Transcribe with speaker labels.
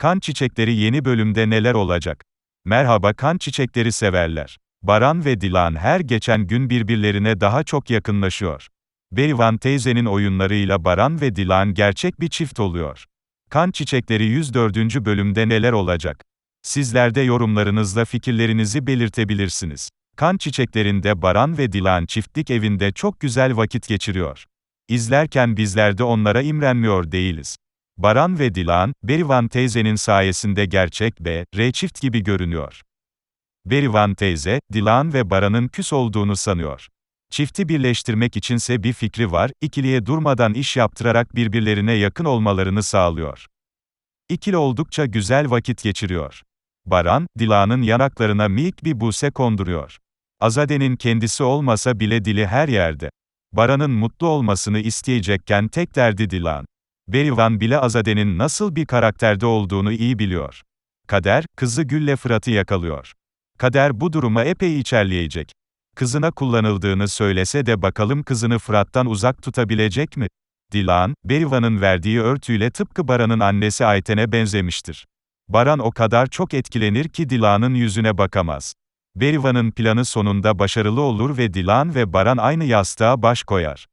Speaker 1: Kan çiçekleri yeni bölümde neler olacak? Merhaba kan çiçekleri severler. Baran ve Dilan her geçen gün birbirlerine daha çok yakınlaşıyor. Berivan teyzenin oyunlarıyla Baran ve Dilan gerçek bir çift oluyor. Kan Çiçekleri 104. bölümde neler olacak? Sizler de yorumlarınızla fikirlerinizi belirtebilirsiniz. Kan Çiçekleri'nde Baran ve Dilan çiftlik evinde çok güzel vakit geçiriyor. İzlerken bizler de onlara imrenmiyor değiliz. Baran ve Dilan, Berivan teyzenin sayesinde gerçek B, R çift gibi görünüyor. Berivan teyze, Dilan ve Baran'ın küs olduğunu sanıyor. Çifti birleştirmek içinse bir fikri var, ikiliye durmadan iş yaptırarak birbirlerine yakın olmalarını sağlıyor. İkili oldukça güzel vakit geçiriyor. Baran, Dilan'ın yanaklarına minik bir buse konduruyor. Azade'nin kendisi olmasa bile dili her yerde. Baran'ın mutlu olmasını isteyecekken tek derdi Dilan. Berivan bile Azade'nin nasıl bir karakterde olduğunu iyi biliyor. Kader, kızı Gül'le Fırat'ı yakalıyor. Kader bu duruma epey içerleyecek. Kızına kullanıldığını söylese de bakalım kızını Fırat'tan uzak tutabilecek mi? Dilan, Berivan'ın verdiği örtüyle tıpkı Baran'ın annesi Ayten'e benzemiştir. Baran o kadar çok etkilenir ki Dilan'ın yüzüne bakamaz. Berivan'ın planı sonunda başarılı olur ve Dilan ve Baran aynı yastığa baş koyar.